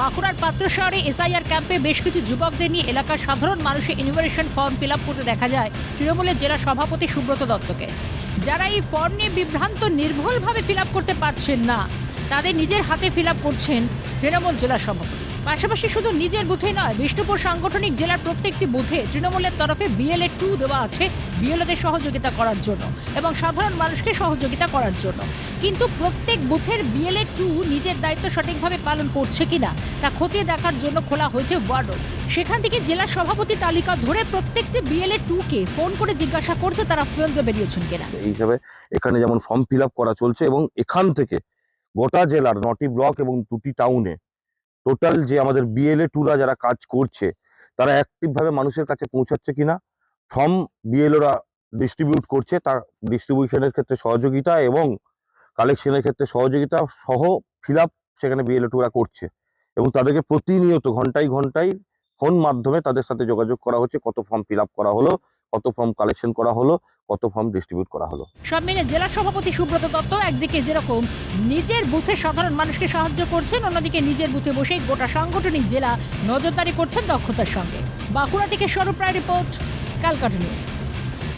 বাঁকুড়ার পাত্র শহরে এসআইআর ক্যাম্পে বেশ কিছু যুবকদের নিয়ে এলাকার সাধারণ মানুষের ইনভারেশন ফর্ম ফিল করতে দেখা যায় তৃণমূলের জেলা সভাপতি সুব্রত দত্তকে। যারা এই ফর্ম নিয়ে বিভ্রান্ত, নির্ভুলভাবে ফিল করতে পারছেন না, তাদের নিজের হাতে ফিল করছেন তৃণমূল জেলা সভাপতি। পাশাপাশি শুধু নিজের বুথে নয়, বিষ্ণুপুর সাংগঠনিক জেলার প্রত্যেকটি বুথে তৃণমূলের তরফে বিএলএ টু দেওয়া আছে বিএলএদের সহযোগিতা করার জন্য এবং সাধারণ মানুষকে সহযোগিতা করার জন্য। কিন্তু প্রত্যেক বুথের বিএলএ টু নিজের দায়িত্ব সঠিকভাবে পালন করছে কিনা তা খতিয়ে দেখার জন্য খোলা হয়েছে ওয়ার্ডও। সেখান থেকে জেলা সভাপতি তালিকা ধরে প্রত্যেকটি বিএলএ টুকে ফোন করে জিজ্ঞাসা করছে তারা ফুয়েল দিয়ে বেরিয়েছেন কিনা। এই হিসাবে এখানে যেমন ফর্ম ফিল করা চলছে এবং এখান থেকে গোটা জেলার নটি ব্লক এবং দুটি টাউনে টোটাল যে আমাদের বিএলএ টুরা যারা কাজ করছে, তারা অ্যাক্টিভভাবে মানুষের কাছে পৌঁছাচ্ছে কিনা ফর্ম বিএলওরা ডিস্ট্রিবিউট করছে তা ডিস্ট্রিবিউশনের ক্ষেত্রে সহযোগিতা এবং কালেকশনের ক্ষেত্রে সহযোগিতা সহ ফিল সেখানে বিএলএ টুরা করছে। এবং তাদেরকে প্রতিনিয়ত ঘন্টায় ঘন্টায় ফোন মাধ্যমে তাদের সাথে যোগাযোগ করা হচ্ছে, কত ফর্ম ফিল করা হলো কত ফর্ম কালেকশন করা হলো, কত ফর্ম ডিস্ট্রিবিউট করা হলো। সব মিলে জেলা সভাপতি সুব্রত দত্ত একদিকে যেরকম নিজের বুথে সাধারণ মানুষকে সাহায্য করছেন, অন্যদিকে নিজের বুথে বসে গোটা সাংগঠনিক জেলা নজরদারি করছেন দক্ষতার সঙ্গে। বাঁকুড়া থেকে স্বরূপ রায় রিপোর্ট, ক্যালকাটা নিউজ।